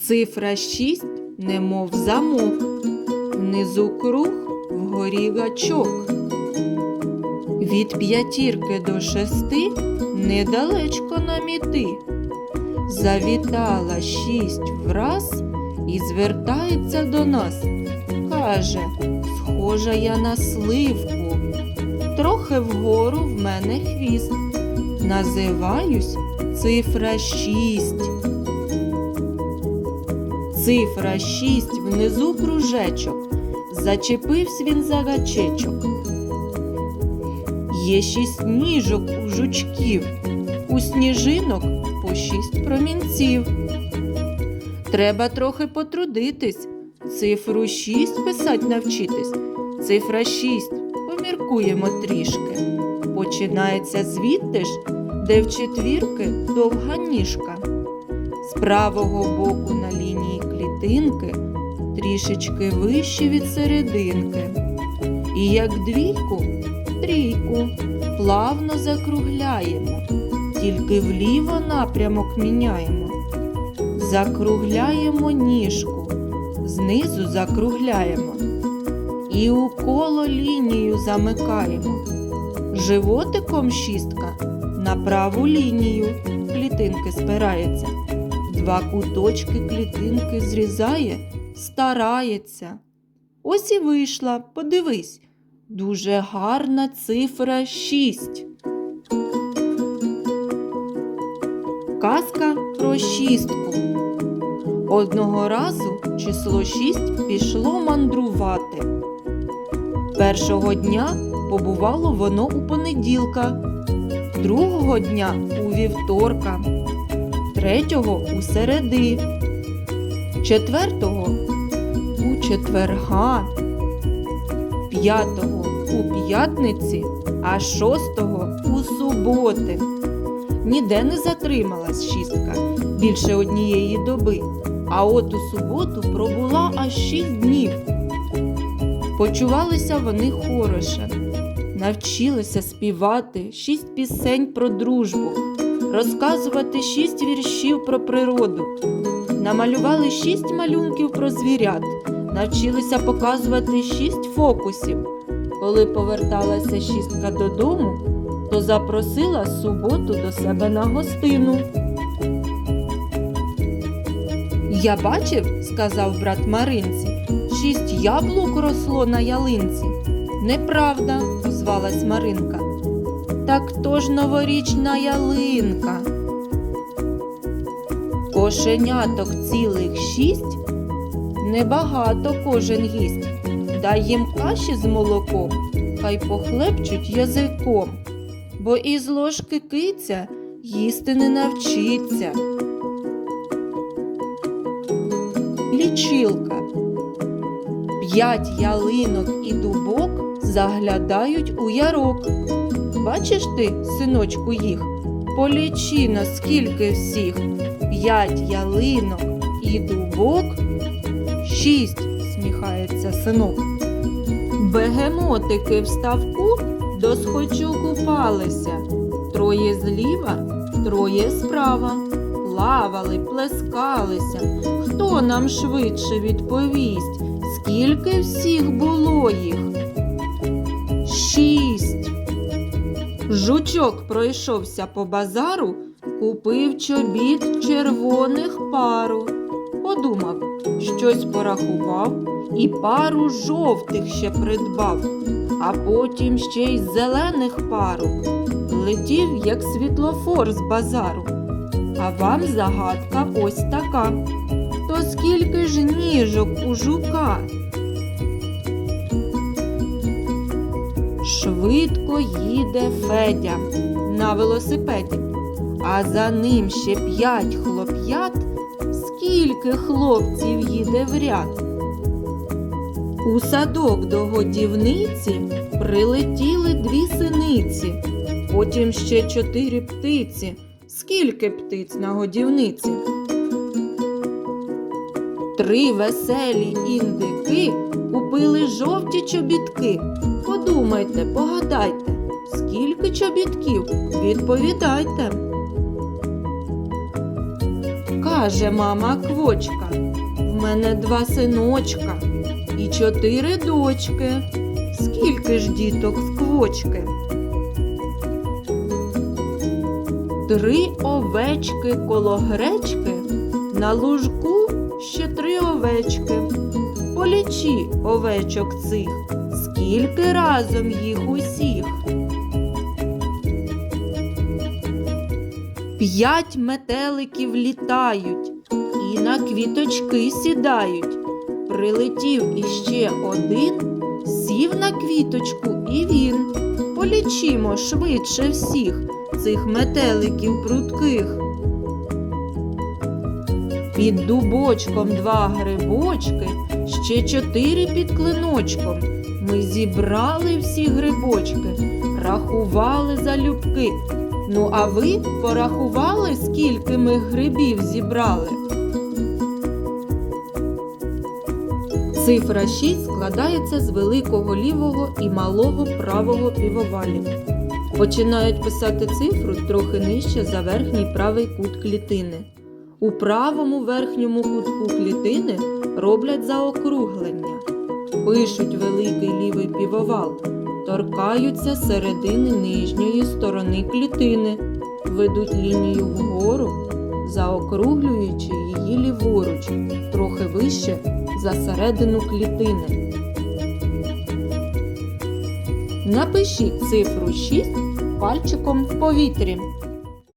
Цифра шість, немов замок. Внизу круг, вгорі гачок. Від п'ятірки до шести недалечко нам іти. Завітала шість враз і звертається до нас. Каже, схожа я на сливку, трохи вгору в мене хвіст. Називаюсь цифра шість. Цифра шість внизу кружечок. Зачепився він за гачечок. Є шість ніжок у жучків, у сніжинок по шість промінців. Треба трохи потрудитись, цифру шість писать навчитись. Цифра шість поміркуємо трішки. Починається звідти ж, де в четвірки довга ніжка. З правого боку на лінії клітинки трішечки вище від серединки. І як двійку, трійку плавно закругляємо, тільки вліво напрямок міняємо. Закругляємо ніжку, знизу закругляємо і у коло лінію замикаємо. Животиком шістка на праву лінію клітинки спирається. Два куточки клітинки зрізає, старається. Ось і вийшла, подивись, дуже гарна цифра шість. Казка про шістку. Одного разу число шість пішло мандрувати. Першого дня побувало воно у понеділка, другого дня у вівторка, третього у середи, четвертого у четверга, п'ятого у п'ятниці, а шостого у суботи. Ніде не затрималась шістка більше однієї доби, а от у суботу пробула аж шість днів. Почувалися вони хороше, навчилися співати шість пісень про дружбу, розказувати шість віршів про природу, намалювали шість малюнків про звірят, навчилися показувати шість фокусів. Коли поверталася шістка додому, то запросила суботу до себе на гостину. Я бачив, сказав брат Маринці, шість яблук росло на ялинці. Неправда, озвалась Маринка. Так то ж новорічна ялинка. Кошеняток цілих шість. Небагато кожен їсть. Дай їм каші з молоком, хай похлепчуть язиком, бо із ложки киця їсти не навчиться. Лічилка. П'ять ялинок і дубок заглядають у ярок. Бачиш ти, синочку, їх? Полічи на скільки всіх. П'ять ялинок і дубок. Шість, сміхається синок. Бегемотики в ставку до схочу купалися. Троє зліва, троє справа. Плавали, плескалися. Хто нам швидше відповість? Скільки всіх було їх? Жучок пройшовся по базару, купив чобіт червоних пару. Подумав, щось порахував і пару жовтих ще придбав, а потім ще й зелених пару. Летів, як світлофор з базару. А вам загадка ось така. То скільки ж ніжок у жука? Швидко їде Федя на велосипеді, а за ним ще п'ять хлоп'ят. Скільки хлопців їде в ряд? У садок до годівниці прилетіли дві синиці, потім ще чотири птиці. Скільки птиць на годівниці? Три веселі індики купили жовті чобітки. Подумайте, погадайте, скільки чобітків? Відповідайте. Каже мама квочка, в мене два синочка і чотири дочки. Скільки ж діток в квочки? Три овечки коло гречки, на лужку ще три овечки. Полічи овечок цих, скільки разом їх усіх. П'ять метеликів літають і на квіточки сідають. Прилетів іще один, сів на квіточку і він. Полічимо швидше всіх цих метеликів прудких. Під дубочком два грибочки, ще чотири під клиночком. Ми зібрали всі грибочки, рахували залюбки. Ну, а ви порахували, скільки ми грибів зібрали? Цифра 6 складається з великого лівого і малого правого півовалів. Починають писати цифру трохи нижче за верхній правий кут клітини. У правому верхньому кутку клітини роблять заокруглення. Пишуть великий лівий півовал, торкаються середини нижньої сторони клітини, ведуть лінію вгору, заокруглюючи її ліворуч, трохи вище за середину клітини. Напишіть цифру 6 пальчиком в повітрі.